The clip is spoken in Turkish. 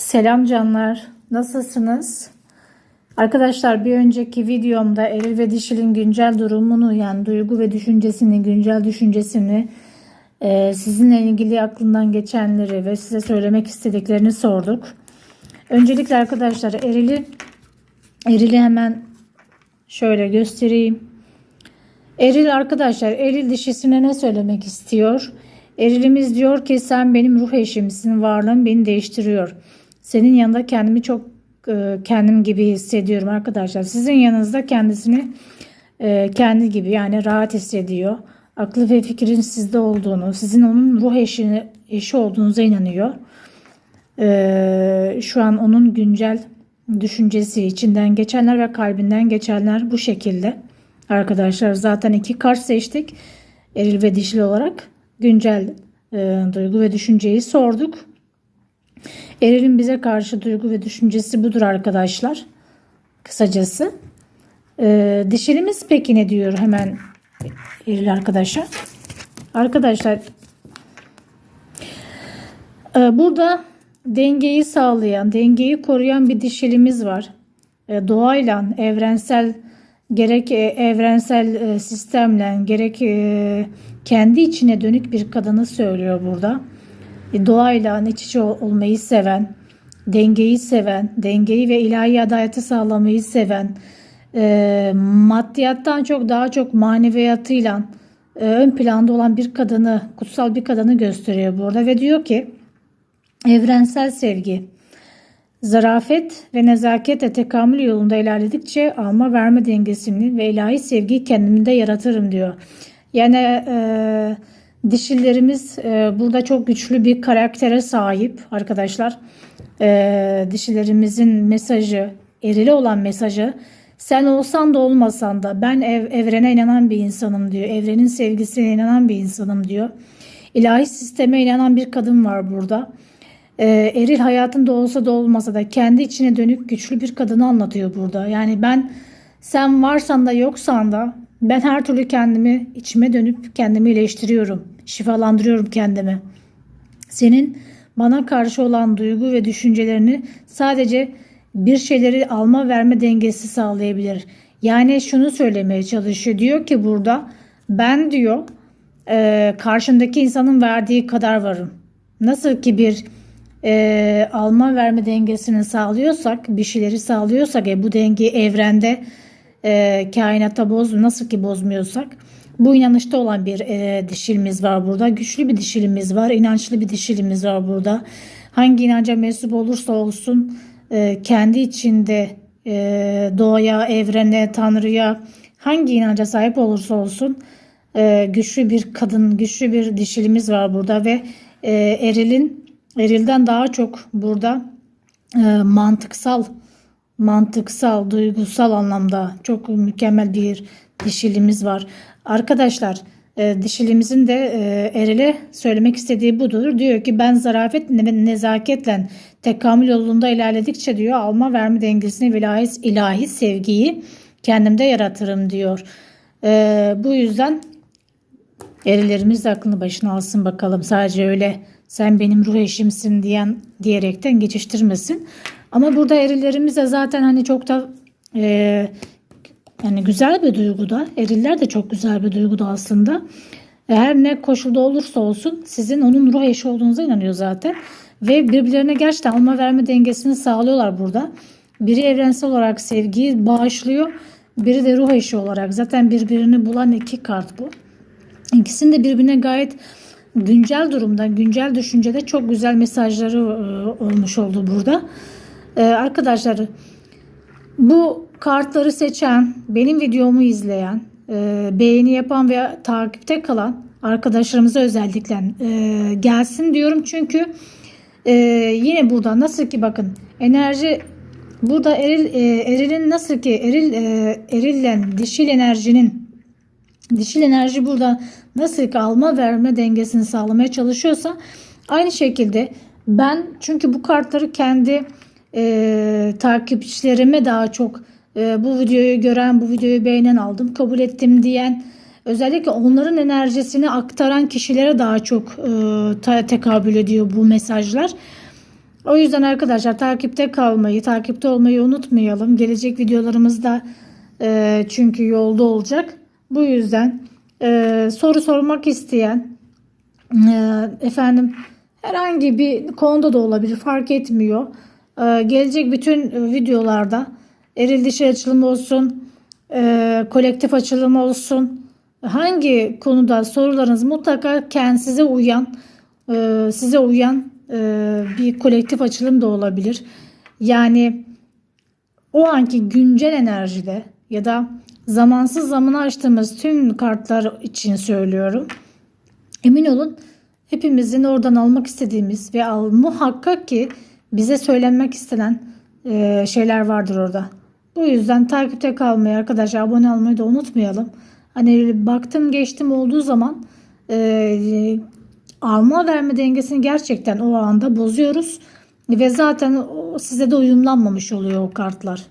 Selam canlar. Nasılsınız? Arkadaşlar bir önceki videomda eril ve dişilin güncel durumunu yani duygu ve düşüncesini, güncel düşüncesini e, sizinle ilgili aklından geçenleri ve size söylemek istediklerini sorduk. Öncelikle arkadaşlar erili erili hemen şöyle göstereyim. Eril arkadaşlar eril dişisine ne söylemek istiyor? Erilimiz diyor ki sen benim ruh eşimsin, varlığın beni değiştiriyor. Senin yanında kendimi çok e, kendim gibi hissediyorum arkadaşlar. Sizin yanınızda kendisini e, kendi gibi yani rahat hissediyor. Aklı ve fikrin sizde olduğunu, sizin onun ruh eşi, eşi olduğunuza inanıyor. E, şu an onun güncel düşüncesi içinden geçenler ve kalbinden geçenler bu şekilde. Arkadaşlar zaten iki kart seçtik. Eril ve dişli olarak güncel e, duygu ve düşünceyi sorduk. Eril'in bize karşı duygu ve düşüncesi budur arkadaşlar. Kısacası. E, dişilimiz peki ne diyor hemen Eril arkadaşlar? Arkadaşlar e, burada dengeyi sağlayan, dengeyi koruyan bir dişilimiz var. E, doğayla, evrensel gerek e, evrensel e, sistemle gerek e, kendi içine dönük bir kadını söylüyor burada. Doğayla iç içe olmayı seven, dengeyi seven, dengeyi ve ilahi adaleti sağlamayı seven, maddiyattan çok daha çok maneviyatıyla ön planda olan bir kadını, kutsal bir kadını gösteriyor burada ve diyor ki evrensel sevgi, Zarafet ve nezaketle tekamül yolunda ilerledikçe alma verme dengesini ve ilahi sevgiyi kendimde yaratırım diyor. Yani e, dişilerimiz e, burada çok güçlü bir karaktere sahip arkadaşlar. E, dişilerimizin mesajı, erili olan mesajı sen olsan da olmasan da ben ev, evrene inanan bir insanım diyor. Evrenin sevgisine inanan bir insanım diyor. İlahi sisteme inanan bir kadın var burada. Ee, eril hayatında olsa da olmasa da kendi içine dönük güçlü bir kadını anlatıyor burada. Yani ben sen varsan da yoksan da ben her türlü kendimi içime dönüp kendimi iyileştiriyorum. Şifalandırıyorum kendimi. Senin bana karşı olan duygu ve düşüncelerini sadece bir şeyleri alma verme dengesi sağlayabilir. Yani şunu söylemeye çalışıyor. Diyor ki burada ben diyor e, karşındaki insanın verdiği kadar varım. Nasıl ki bir e, alma verme dengesini sağlıyorsak, bir şeyleri sağlıyorsak, e, bu dengeyi evrende e, kainatta boz nasıl ki bozmuyorsak bu inanışta olan bir e, dişilimiz var burada. Güçlü bir dişilimiz var, inançlı bir dişilimiz var burada. Hangi inanca mensup olursa olsun e, kendi içinde e, doğaya, evrene, tanrıya hangi inanca sahip olursa olsun e, güçlü bir kadın, güçlü bir dişilimiz var burada ve e, erilin Eril'den daha çok burada e, mantıksal, mantıksal, duygusal anlamda çok mükemmel bir dişilimiz var. Arkadaşlar e, dişilimizin de e, Eril'e söylemek istediği budur. Diyor ki ben zarafet ve nezaketle tekamül yolunda ilerledikçe diyor alma verme dengesini ilahi, ilahi sevgiyi kendimde yaratırım diyor. E, bu yüzden Erilerimiz de aklını başına alsın bakalım. Sadece öyle sen benim ruh eşimsin diyen diyerekten geçiştirmesin. Ama burada erilerimiz de zaten hani çok da e, yani güzel bir duyguda. Eriller de çok güzel bir duyguda aslında. Her ne koşulda olursa olsun sizin onun ruh eşi olduğunuza inanıyor zaten. Ve birbirlerine gerçekten alma verme dengesini sağlıyorlar burada. Biri evrensel olarak sevgiyi bağışlıyor. Biri de ruh eşi olarak. Zaten birbirini bulan iki kart bu. İkisinin de birbirine gayet güncel durumda, güncel düşüncede çok güzel mesajları e, olmuş oldu burada. E, arkadaşlar bu kartları seçen, benim videomu izleyen, e, beğeni yapan veya takipte kalan arkadaşlarımıza özellikle gelsin diyorum. Çünkü yine burada nasıl ki bakın enerji burada eril erilin nasıl ki eril erillen dişil enerjinin dişil enerji burada nasıl ki alma verme dengesini sağlamaya çalışıyorsa aynı şekilde ben çünkü bu kartları kendi e, takipçilerime daha çok e, bu videoyu gören, bu videoyu beğenen aldım, kabul ettim diyen özellikle onların enerjisini aktaran kişilere daha çok e, tekabül ediyor bu mesajlar. O yüzden arkadaşlar takipte kalmayı, takipte olmayı unutmayalım. Gelecek videolarımızda e, çünkü yolda olacak. Bu yüzden e, soru sormak isteyen e, efendim herhangi bir konuda da olabilir fark etmiyor. E, gelecek bütün videolarda eril dişi açılımı olsun, e, kolektif açılımı olsun. Hangi konuda sorularınız mutlaka kendinize uyan, e, size uyan e, bir kolektif açılım da olabilir. Yani o anki güncel enerjide ya da zamansız zamana açtığımız tüm kartlar için söylüyorum. Emin olun hepimizin oradan almak istediğimiz ve al, muhakkak ki bize söylenmek istenen e, şeyler vardır orada. Bu yüzden takipte kalmayı arkadaşlar abone olmayı da unutmayalım. Hani baktım geçtim olduğu zaman e, alma verme dengesini gerçekten o anda bozuyoruz. Ve zaten size de uyumlanmamış oluyor o kartlar.